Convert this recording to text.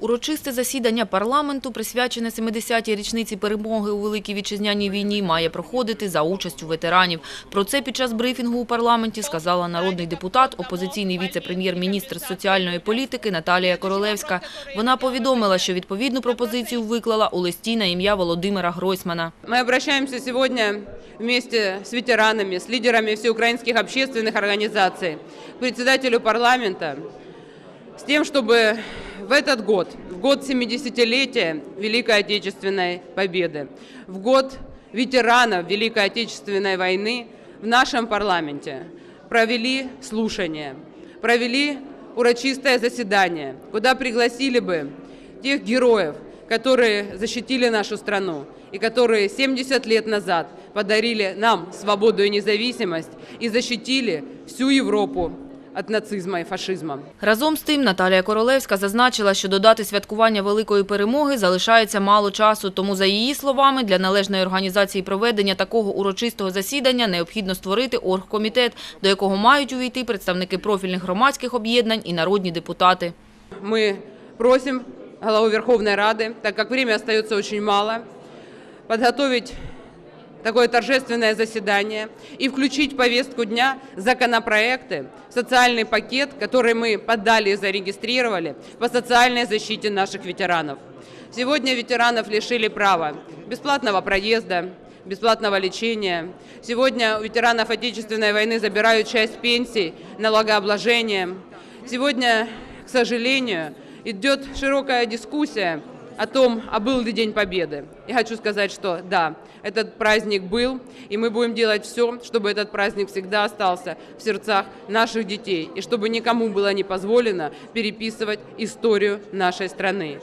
Урочисте засідання парламенту, присвячене 70-й річниці перемоги у Великій Вітчизняній війні, має проходити за участю ветеранів. Про це під час брифінгу у парламенті сказала народний депутат, опозиційний віце-прем'єр-міністр з соціальної політики Наталія Королевська. Вона повідомила, що відповідну пропозицію виклала у листі на ім'я Володимира Гройсмана. Мы обращаемся сегодня вместе с ветеранами, с лидерами всеукраинских общественных организаций, к председателю парламента, с тем, чтобы в этот год, в год 70-летия Великой Отечественной Победы, в год ветеранов Великой Отечественной войны в нашем парламенте провели слушание, провели урочистое заседание, куда пригласили бы тех героев, которые защитили нашу страну и которые 70 лет назад подарили нам свободу и независимость и защитили всю Европу от нацизма и фашизма. Разом з тим Наталія Королевська зазначила, що додати святкування великої перемоги залишається мало часу. Тому, за її словами, для належної організації проведення такого урочистого засідання необхідно створити оргкомітет, до якого мають увійти представники профільних громадських об'єднань і народні депутати. Мы просим главу Верховной Рады, так как время остается очень мало, подготовить такое торжественное заседание и включить в повестку дня законопроекты, социальный пакет, который мы подали и зарегистрировали по социальной защите наших ветеранов. Сегодня ветеранов лишили права бесплатного проезда, бесплатного лечения. Сегодня у ветеранов Отечественной войны забирают часть пенсий налогообложением. Сегодня, к сожалению, идет широкая дискуссия о том, а был ли День Победы. Я хочу сказать, что да, этот праздник был, и мы будем делать все, чтобы этот праздник всегда остался в сердцах наших детей, и чтобы никому было не позволено переписывать историю нашей страны.